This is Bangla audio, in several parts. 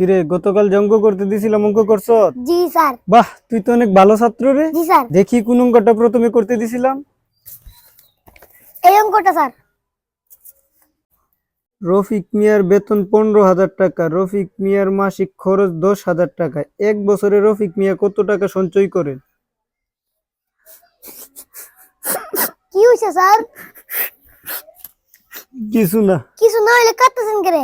কিরে গতকাল জঙ্গ করতে দিছিলাম অঙ্ক করছ জি স্যার। বাহ তুই তো অনেক ভালো ছাত্র রে। জি স্যার। দেখি কোন অঙ্কটা প্রথমে করতে দিছিলাম। এই অঙ্কটা স্যার। রফিক মিয়ার বেতন পনেরো হাজার টাকা রফিক মিয়ার মাসিক খরচ দশ হাজার টাকা। এক বছরে রফিক মিয়া কত টাকা সঞ্চয় করেন? কি হয়েছে স্যার? কিছু না। কিছু না হলে কাটতেছেন কেরে?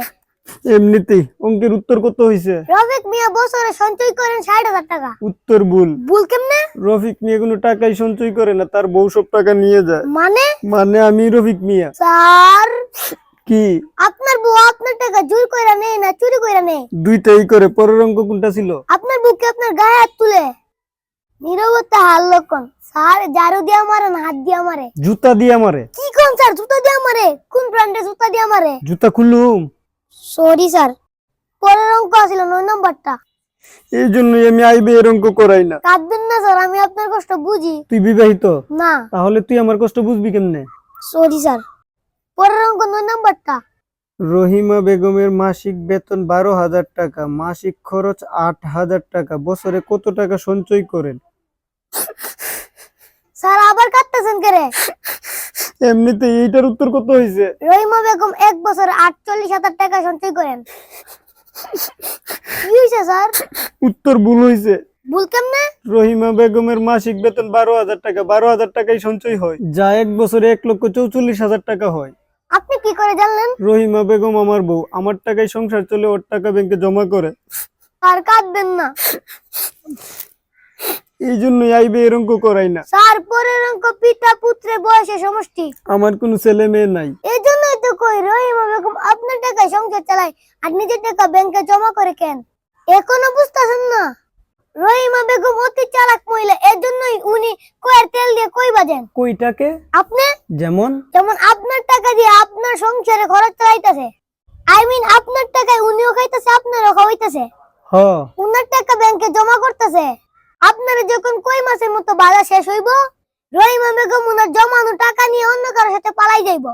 এমনিতেই অঙ্কের উত্তর কত হয়েছে রফিক মিয়া বছরে সঞ্চয় করেন হাজার টাকা। উত্তর ভুল। ভুল কেমনে? রফিক মিয়া কোনো টাকাই সঞ্চয় করে না তার বউ সব টাকা নিয়ে যায়। মানে? মানে আমি রফিক মিয়া। স্যার কি? আপনার বউ আপনার টাকা জোর কইরা নেই না চুরি কইরা নেই দুইটাই করে পরের অঙ্ক কোনটা ছিল? আপনার বুকে আপনার গায়ে হাত তুলে। নীরবতা হার লক্ষণ। স্যার ঝাড়ু দিয়ে মারে না হাত দিয়ে মারে। জুতা দিয়ে আমারে কি কোন স্যার জুতা দিয়ে মারে? কোন ব্র্যান্ডের জুতা দিয়ে মারে? জুতা খুলুম সরি স্যার পরের অঙ্ক আছিল নয় নম্বরটা। এই জন্যই আমি আইবে এর অঙ্ক করাই না। কাঁদবেন না স্যার আমি আপনার কষ্ট বুঝি। তুই বিবাহিত? না। তাহলে তুই আমার কষ্ট বুঝবি কেমনে? সরি স্যার পরের অঙ্ক নয় নম্বরটা। রহিমা বেগমের মাসিক বেতন বারো হাজার টাকা মাসিক খরচ আট হাজার টাকা। বছরে কত টাকা সঞ্চয় করেন? স্যার আবার কাটতেছেন কেরে? এমনিতে এইটার উত্তর কত হয়েছে রহিমা বেগম এক বছরে আটচল্লিশ হাজার টাকা সঞ্চয় করেন। কি হয়েছে স্যার? উত্তর ভুল হয়েছে ভুল কেমনে? রহিমা বেগমের মাসিক বেতন বারো হাজার টাকা। বারো হাজার টাকাই সঞ্চয় হয়। যা এক বছরে এক লক্ষ চৌচল্লিশ হাজার টাকা হয়। আপনি কি করে জানলেন? রহিমা বেগম আমার বউ। আমার টাকায় সংসার চলে ওর টাকা ব্যাংকে জমা করে। স্যার কাঁদবেন না। এই জন্যই আইবে এর অঙ্ক করাই না। স্যার পরের অঙ্ক পিতা পুত্রের বয়সে সমষ্টি। আমার কোনো ছেলে মেয়ে নাই। এই জন্যই তো কই রহিমা বেগম আপনার টাকায় সংসার চালায় আর নিজের টাকা ব্যাংকে জমা করে কেন? এখনও বুঝতেছেন না? রহিমা বেগম অতি চালাক মহিলা এর জন্যই উনি কয়ের তেল দিয়ে কই বাজেন কইটাকে আপনি? যেমন? যেমন আপনার টাকা দিয়ে আপনার সংসারে খরচ চালাইতেছে। আই মিন আপনার টাকায় উনিও খাইতেছে আপনারও খাওয়াইতেছে। হ। উনার টাকা ব্যাংকে জমা করতেছে। আপনারা যখন কই মাসের মতো বাজার শেষ হইব? রহিমা বেগম উনার জমানো টাকা নিয়ে অন্য কারোর সাথে পালাই যাইব।